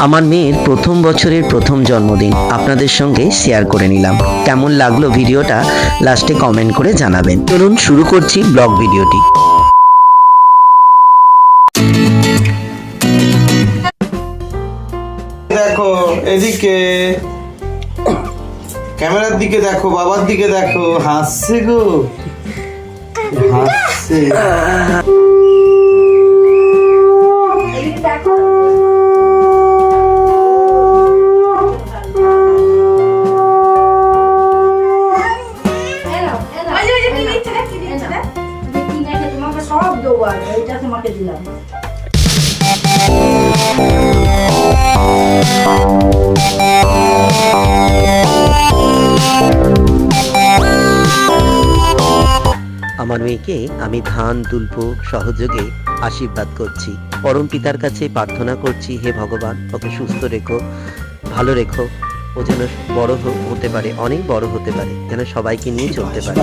আমার মেয়ের প্রথম বছরের প্রথম জন্মদিন। আপনাদের সঙ্গে শেয়ার করে নিলাম। কেমন লাগল ভিডিওটা? লাস্টে কমেন্ট করে জানাবেন। চলুন শুরু করছি ব্লগ ভিডিওটি। দেখো এদিকে ক্যামেরার দিকে দেখো বাবার দিকে দেখো। হাসছে গো। হাসছে। সব আমার মেয়েকে আমি ধান তুলপো সহযোগে আশীর্বাদ করছি। পরম পিতার কাছে প্রার্থনা করছি হে ভগবান ওকে সুস্থ রেখো ভালো রেখো ও যেন বড় হতে পারে অনেক বড় হতে পারে যেন সবাইকে নিয়ে চলতে পারে।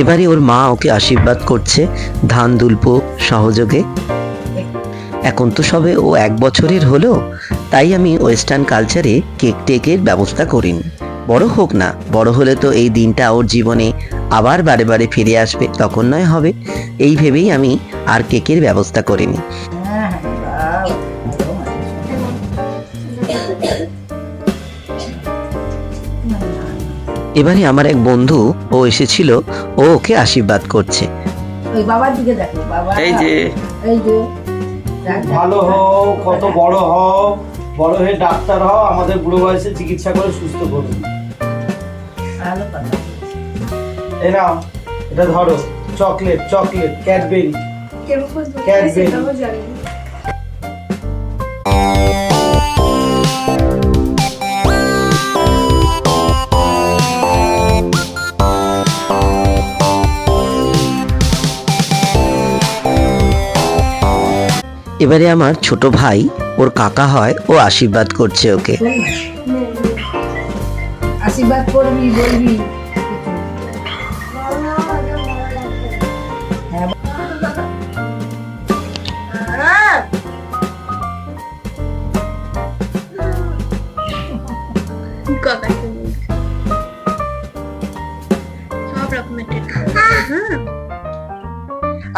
এবারে ওর মা ওকে আশীর্বাদ করছে ধান দুলপো সহযোগে। এখন তো সবে ও এক বছরের হলো তাই আমি ওয়েস্টার্ন কালচারে কেক টেকের ব্যবস্থা করিনি। বড় হোক না বড় হলে তো এই দিনটা ওর জীবনে আবার বারে বারে ফিরে আসবে তখন নয় হবে। এই ভেবেই আমি আর কেকের ব্যবস্থা করিনি। এবারে আমার এক বন্ধু ও এসেছিল ও ওকে আশীর্বাদ করছে। ওই বাবার দিকে দেখো বাবা। এই যে। এই যে। ভালো হও কত বড় হও বড় হয়ে ডাক্তার হও আমাদের বুড়ো বয়সে চিকিৎসা করে সুস্থ করুন। এরা নাও এটা ধরো চকলেট চকলেট ক্যাডবেরি ক্যাডবেরি এবারে আমার ছোট ভাই ওর কাকা হয় ও আশীর্বাদ করছে ওকে। আশীর্বাদ করবি বলবি।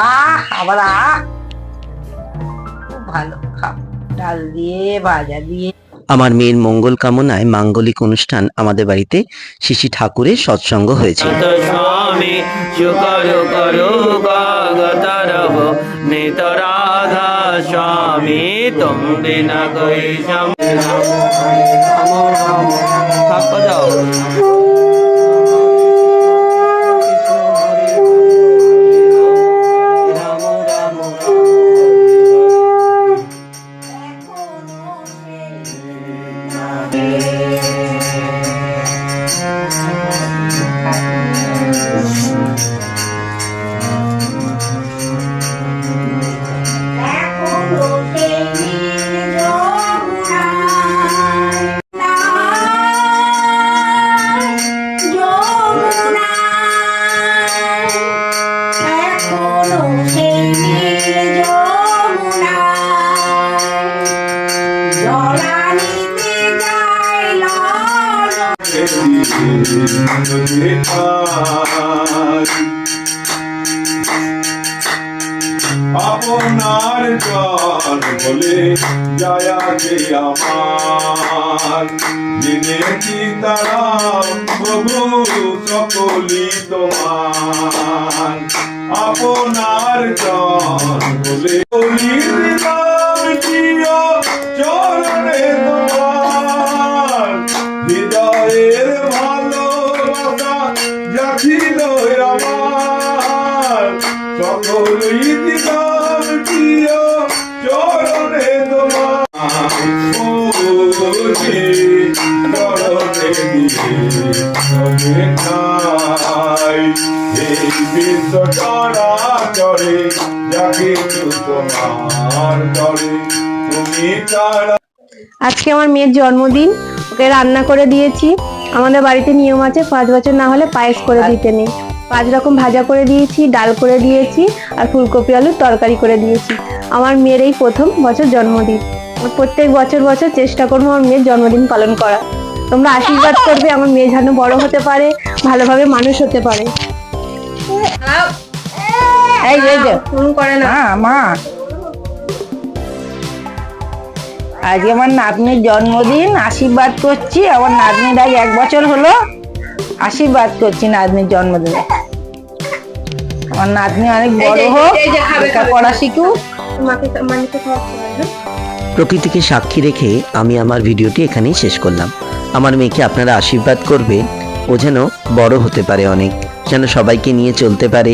আহ আবার আহ। ভালো খাও ডাল দিয়ে ভাজা দিয়ে আমার মেয়ের মঙ্গল কামনায় মাঙ্গলিক অনুষ্ঠান আমাদের বাড়িতে শিশি ঠাকুরের সৎসঙ্গ হয়েছে স্বামী আপনার জন বলে যায় যে আমার। জেনেছি তারা প্রভু সকলি তোমার। আপনার জন বলে আজকে আমার মেয়ের জন্মদিন ওকে রান্না করে দিয়েছি। আমাদের বাড়িতে নিয়ম আছে পাঁচ বছর না হলে পায়েস করে দিতে নেই। পাঁচ রকম ভাজা করে দিয়েছি ডাল করে দিয়েছি আর ফুলকপি আলুর তরকারি করে দিয়েছি। আমার মেয়ের এই প্রথম বছর জন্মদিন। প্রত্যেক বছর বছর চেষ্টা করব আমার মেয়ের জন্মদিন পালন করা তোমরা আশীর্বাদ করবে আমার মেয়ে যেন বড় হতে পারে ভালোভাবে মানুষ হতে পারে। এই যে ফোন করে না মা। আজকে আমার নাতনির জন্মদিন আশীর্বাদ করছি। আমার নাতনির আজ এক বছর হলো আশীর্বাদ করছি নাতনির জন্মদিনে। আমার নাতনি অনেক বড় হোক খাবে। শিখুক। প্রকৃতিকে সাক্ষী রেখে আমি আমার ভিডিওটি এখানেই শেষ করলাম। আমার মেয়েকে আপনারা আশীর্বাদ করবে ও যেন বড় হতে পারে অনেক যেন সবাইকে নিয়ে চলতে পারে।